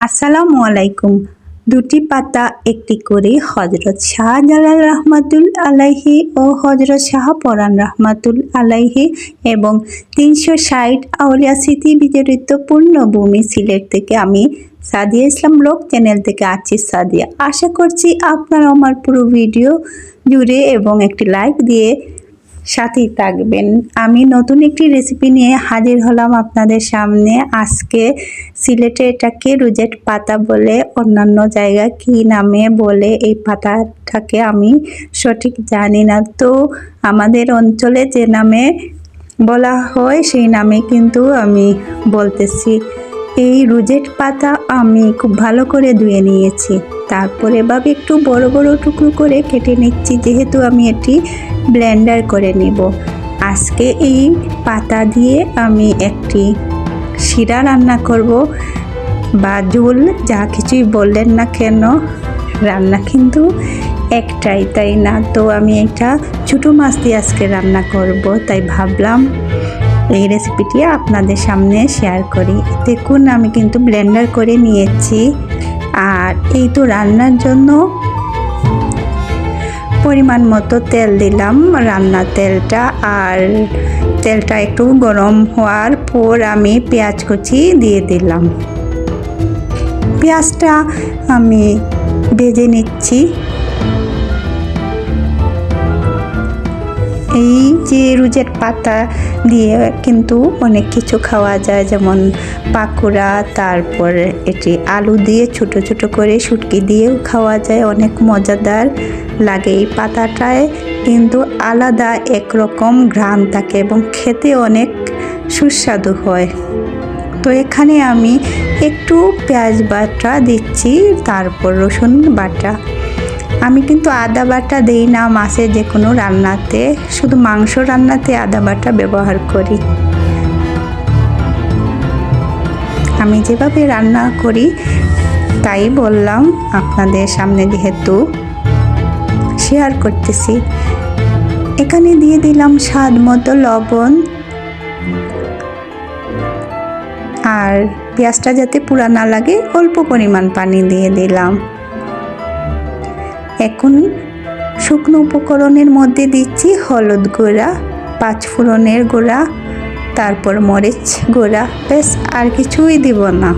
আসসালামু আলাইকুম। দুটি পাতা, একটি করে হজরত শাহজালাল রহমাতুল আলাইহি ও হজরত শাহ পরান রহমাতুল আলাইহি এবং তিনশো ষাট আউলিয়া স্মৃতি বিজড়িত পূর্ণভূমি সিলেট থেকে আমি সাদিয়া ইসলাম ব্লগ চ্যানেল থেকে আছি সাদিয়া। আশা করছি আপনারা আমার পুরো ভিডিও জুড়ে এবং একটি লাইক দিয়ে সাথেই থাকবেন। আমি নতুন একটি রেসিপি নিয়ে হাজির হলাম আপনাদের সামনে। আজকে সিলেটে এটাকে রুজেট পাতা বলে অন্যান্য জায়গায় কী নামে বলে এই পাতাটাকে আমি সঠিক জানি না। তো আমাদের অঞ্চলে যে নামে বলা হয় সেই নামে কিন্তু আমি বলতেছি। এই রুজেট পাতা আমি খুব ভালো করে ধুয়ে নিয়েছি। তারপর এভাবে একটু বড় বড় টুকরো করে কেটে নিচ্ছি, যেহেতু আমি এটি ব্লেন্ডার করে নিব। আজকে এই পাতা দিয়ে আমি একটি শিরা রান্না করব। বা ঝোল যা কিছুই বললেন না কেন, রান্না কিন্তু একটাই, তাই না? তো আমি এটা ছোটো মাছ দিয়ে আজকে রান্না করব, তাই ভাবলাম এই রেসিপিটি আপনাদের সামনে শেয়ার করি। দেখুন, আমি কিন্তু ব্লেন্ডার করে নিয়েছি। আর এই তো রান্নার জন্য পরিমাণ মতো তেল দিলাম রান্নার তেলটা। আর তেলটা একটু গরম হওয়ার পর আমি পেঁয়াজ কুচি দিয়ে দিলাম। পেঁয়াজটা আমি ভেজে নিচ্ছি। এই যে রুজের পাতা দিয়ে কিন্তু অনেক কিছু খাওয়া যায়, যেমন পাকোড়া, তারপর এটি আলু দিয়ে ছোট ছোট করে শুটকি দিয়েও খাওয়া যায়, অনেক মজাদার লাগে এই পাতাটায়। কিন্তু আলাদা একরকম ঘ্রাণ থাকে এবং খেতে অনেক সুস্বাদু হয়। তো এখানে আমি একটু পেঁয়াজ বাটা দিচ্ছি, তারপর রসুন বাটা। আমি কিন্তু আদা বাটা দেই না মাছের যে কোনো রান্নাতে, শুধু মাংস রান্নাতে আদা বাটা ব্যবহার করি। আমি যেভাবে রান্না করি, তাই বললাম আপনাদের সামনে যেহেতু শেয়ার করতেছি। এখানে দিয়ে দিলাম স্বাদ মতো লবণ আর পেঁয়াজটা যাতে পুরা না লাগে, অল্প পরিমাণ পানি দিয়ে দিলাম। এখন শুকনো উপকরণের মধ্যে দিচ্ছি হলুদ গুঁড়া পাঁচফোড়নের গুঁড়া, তারপর মরিচ গুঁড়া। বেশ আর কিছুই দিব না।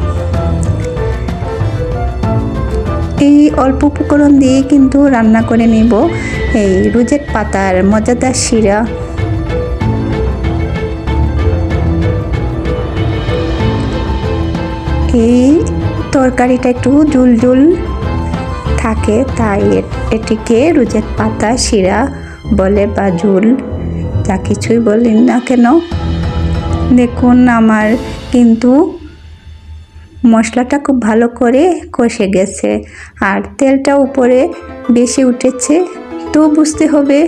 এই অল্প উপকরণ দিয়ে কিন্তু রান্না করে নিব এই রুজের পাতার মজাদার শিরা। এই তরকারিটা একটু জুল জুল থাকে, তাই এটিকে রুজের পাতা, শিরা বলে বা ঝুল, যা কিছুই বলেন না কেন। দেখুন, আমার কিন্তু মশলাটা খুব ভালো করে কষে গেছে, আর তেলটা উপরে বেশি উঠেছে, তো বুঝতে হবে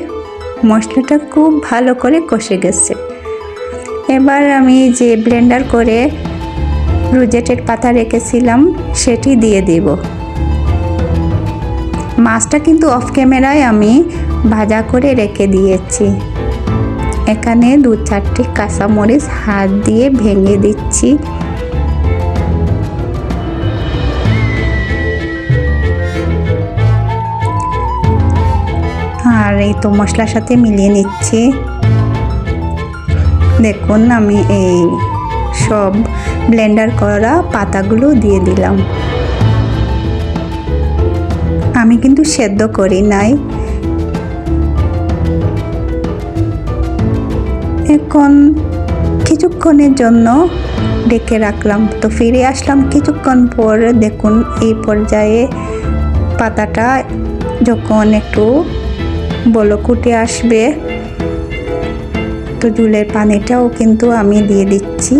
মশলাটা খুব ভালো করে কষে গেছে। এবার আমি যে ব্লেন্ডার করে রুজেটের পাতা রেখেছিলাম, সেটি দিয়ে দেব। মাছটা কিন্তু অফ ক্যামেরায় আমি ভাজা করে রেখে দিয়েছি। এখানে দু চারটি কাঁচামরিচ হাত দিয়ে ভেঙে দিচ্ছি। আর এই তো মশলার সাথে মিলিয়ে নিচ্ছি। দেখুন, আমি এই সব ব্লেন্ডার করা পাতাগুলো দিয়ে দিলাম। আমি কিন্তু সেদ্ধ করি নাই। এখন কিছুক্ষণের জন্য ডেকে রাখলাম। তো ফিরে আসলাম কিছুক্ষণ পর দেখুন এই পর্যায়ে পাতাটা যখন একটু বলকুটে আসবে, তো জুলের পানিটাও কিন্তু আমি দিয়ে দিচ্ছি।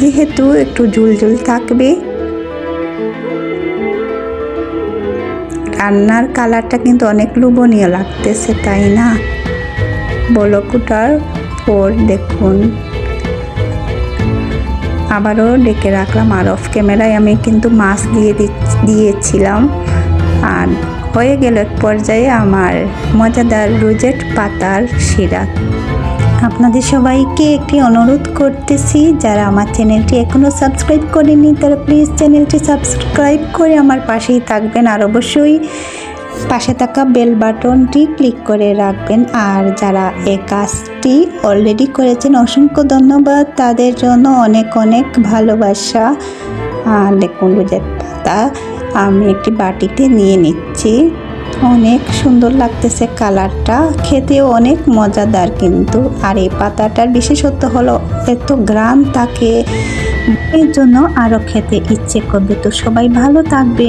যেহেতু একটু জুল ঝুল থাকবে রান্নার কালারটা কিন্তু অনেক লোভনীয় লাগতেছে, তাই না? বলকুটার পর দেখুন। আবারও ডেকে রাখলাম, আর অফ ক্যামেরায় আমি কিন্তু মাছ দিয়ে দিয়েছিলাম। আর হয়ে গেল এক পর্যায়ে আমার মজাদার রোজেট পাতার শিরা। আপনাদের সবাইকে একটি অনুরোধ করতেছি, যারা আমার চ্যানেলটি এখনও সাবস্ক্রাইব করেনি তারা প্লিজ চ্যানেলটি সাবস্ক্রাইব করে আমার পাশেই থাকবেন। আর অবশ্যই পাশে থাকা বেল বাটনটি ক্লিক করে রাখবেন। আর যারা এই কাজটি অলরেডি করেছেন, অসংখ্য ধন্যবাদ। তাদের জন্য অনেক অনেক ভালোবাসা। দেখুন, রোজের পাতা আমি একটি বাটিতে নিয়ে নিচ্ছি। অনেক সুন্দর লাগতেছে কালারটা। খেতেও অনেক মজাদার কিন্তু। আর এই পাতাটার বিশেষত্ব হলো এত গ্রাম থাকে এর জন্য আরও খেতে ইচ্ছে করবে। তো সবাই ভালো থাকবে।